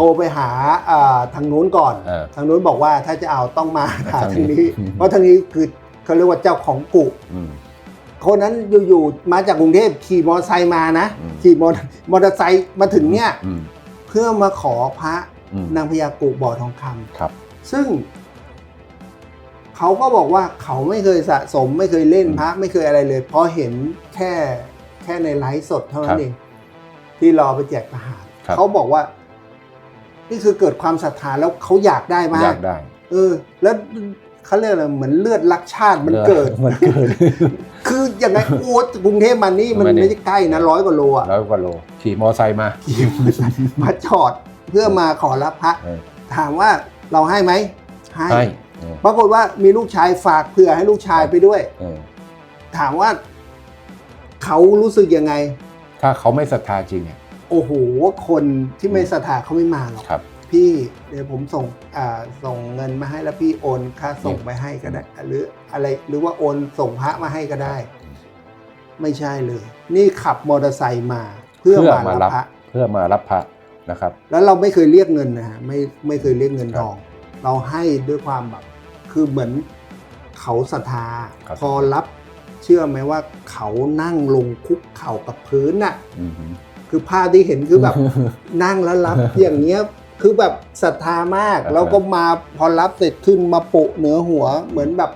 รไปหาอ่าทางนู้นก่อน เออทางนู้นบอกว่าถ้าจะเอาต้องมาหาทางทางนี้นี้อืมเพราะทางนี้คือเขาเรียกว่าเจ้าของกุ อืม คนนั้นอยู่ๆมาจากกรุงเทพขี่มอเตอร์ไซค์มานะ อืม ขี่มอเตอร์มอเตอร์ไซค์มาถึงเนี่ย อืมเพื่อมาขอพระอืมนางพญากุบ่อทองคำครับ ซึ่ง เขาก็บอกว่าเขาไม่เคยสะสม ไม่เคยเล่นอืมพระ ไม่เคยอะไรเลย เพราะเห็นแค่แค่ในไลฟ์สดเท่าคนั้รับนเอง ที่รอไปแจกทหารครับ เขาบอกว่า นี่คือเกิดความศรัทธาแล้วเขาอยากได้มายอากกได้ เออ แล้วเขาเรียกอะไรเหมือนเลือดรักชาติมันเกิดมันเกิด คือยังไงโอ้กรุงเทพมันนี่มันไม่ได้ไม่ใช่ใกล้นะร้อยกว่าโลอะร้อยกว่าโล ขี่มอไซค์มามาจอดเพื่อมาขอรับพระเออถามว่าเราให้ไหมให้ให้เออปรากฏว่ามีลูกชายฝากเผื่อให้ลูกชายไปด้วยเออถามว่าเขารู้สึกยังไง ถ้าเขาไม่ศรัทธาจริงเนี่ย โอ้โหคนที่ไม่ศรัทธาเขาไม่มาหรอกครับ พี่เดี๋ยวผมส่งอ่าส่งเงินมาให้แล้วพี่โอนค่าส่งไปให้ก็ได้ หรืออะไรหรือว่าโอนส่งพระมาให้ก็ได้ ไม่ใช่เลย นี่ขับมอเตอร์ไซค์มาเพื่อมารับพระเพื่อมารับพระนะครับ แล้วเราไม่เคยเรียกเงินนะฮะไม่ไม่เคยเรียกเงินครับทอง เราให้ด้วยความแบบ คือเหมือนเขาศรัทธาครับพอรับเชื่อไหมว่าเขานั่งลงคุกเข่ากับพื้นน่ะอือหือ คือภาพที่เห็นคือแบบ นั่งแล้วรับอย่างเงี้ยคือแบบศรัทธามากครับแล้วก็มาพอรับเสร็จขึ้นมาโปะเหนือหัวเหมือนแบบ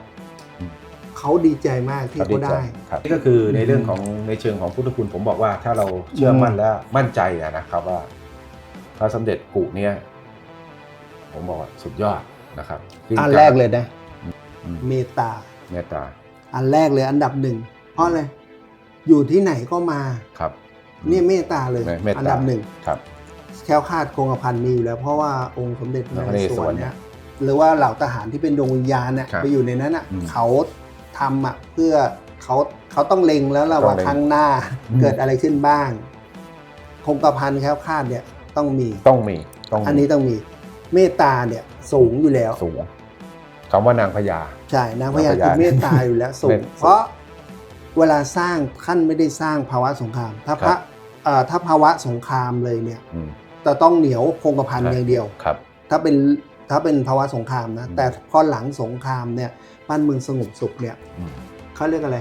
อืมเขาดีใจมากที่เขาได้ครับนี่ก็คือในเรื่องของในเชิงของพุทธคุณผมบอกว่าถ้าเราเชื่อมั่นและมั่นใจอะนะครับว่าพระสมเด็จกุเนี่ยผมบอกว่าสุดยอดนะครับจงอันจังแรกเลยนะอืมเมตตาเมตตา อันแรกเลยอันดับหนึ่งเพราะอะไรอยู่ที่ไหนก็มาครับ เนี่ยเมตตาเลยเมตตาอันดับหนึ่งครับแคล้วคลาดคงกระพันมีอยู่แล้วเพราะว่าองค์สมเด็จพระนพระนเรเรศศววรรเนี่เนี่ยยหรือว่าเหล่าทหารที่เป็นดวงวิญญาณเนี่ยครับไปอยู่ในนั้นอะอืมเขาทำอะเพื่อเขาเขาต้องเล็งแล้วล่ะต้องว่าเล็งครั้งหน้าอืมเกิดอะไรขึ้นบ้าง คงกระพันแคล้วคลาดเนี่ยต้องมีต้องมีต้องมีอันนี้ต้องมีเมตตาเนี่ยสูงอยู่แล้วสูงคำว่านางพญาใช่นางพญานางพญาคือเมตตาอยู่แล้วสูเมงตเพราะ เวลาสร้างท่านไม่ได้สร้างภาวะสงคราม ถ้าพครัระบเอ่อถ้าภาวะสงครามเลยเนี่ยอืม จะต้องเหนียวคงกระพันครับ อย่างเดียว ครับ ถ้าเป็นถ้าเป็นภาวะสงครามนะอืม แต่พอหลังสงครามเนี่ยบ้านเมืองสงบสุขเนี่ยอืม เขาเรียกอะไร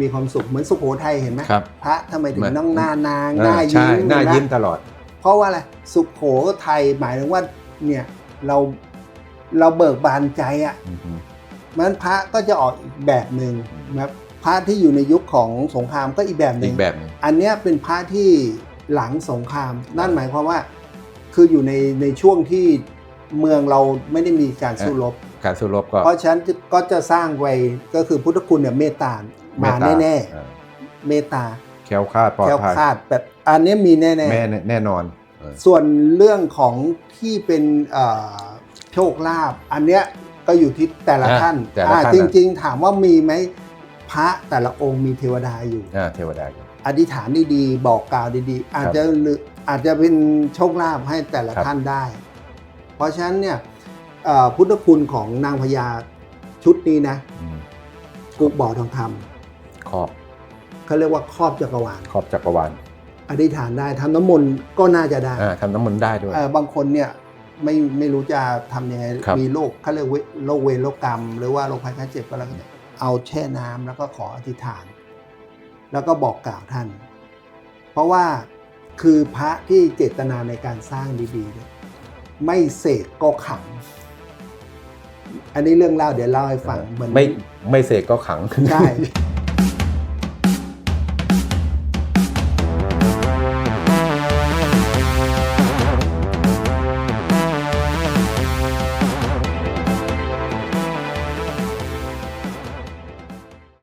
มีความสุขเหมือนสุโขทัยเห็นไหมครับพระทำไมถึงเหมือนต้องหน้านางเออหน้าใช่ยิ้มหน้าเะยิ้มตลอด เพราะว่าอะไรสุโขทัยหมายถึงว่าเนี่ยเราเราเบิกบานใจอะ่ะ อือหือมันพระก็จะออกอีกแบบหนึ่งนะครับ พระที่อยู่ในยุคของสงครามก็อีกแบบหอีนึ่งกแบบหนึงอันเนี้ยเป็นพระที่หลังสงคราม นั่นหมายความว่า คืออยู่ในในช่วงที่เมืองเราไม่ได้มีการสู้รบ การสู้รบก็เพราะฉะนั้นก็จะสร้างไว้ก็คือพุทธคุณเนี่ยเมตตามาเตตแน่เออๆเมตตาแคล้วคลาดปลอดแคล้วภัยคลาดแบบอันเนี้ยมีแน่ แม่แน่นอนเออๆส่วนเรื่องของที่เป็นเอ่อโชคลาภอันเนี้ยก็อยู่ที่แต่ละอะท่านแต่ละอ่าท่านจนะริง ๆ ถามว่ามีไหม พระแต่ละองค์มีเทวดาอยู่ อ่าเทวดาอยู่อธิษฐานดีๆ บอกกล่าวดีๆ อาจจะหรืออาจจะเป็นโชคลาภให้แต่ละครับ ท่านได้ เพราะฉะนั้นเนี่ยเอ่อพุทธคุณของนางพญาชุดนี้นะอืมกุบ่อทองคครอบำเขาเรียกว่าครอบจักรวาล ครอบจักรวาลอธิษฐานได้ทำน้ำมนต์ก็น่าจะได้อ่าทำน้ำมนต์ได้ด้วย เอ่อบางคนเนี่ยไม่ไม่รู้จะทำยังไง ครับ มีโรคเขาเรียกเวโรคเวรโรคกรรม หรือว่าโรคภัยไข้เจ็บก็แล้วแต่ เอาแช่น้ำแล้วก็ขออธิษฐาน แล้วก็บอกกล่าวท่าน เพราะว่าคือพระที่เจตนาในการสร้างดีๆเนี่ยไม่เสกก็ขัง อันนี้เรื่องเล่าเดี๋ยวเล่าให้ฟังเหมือนไม่ไม่เสกก็ขังใช่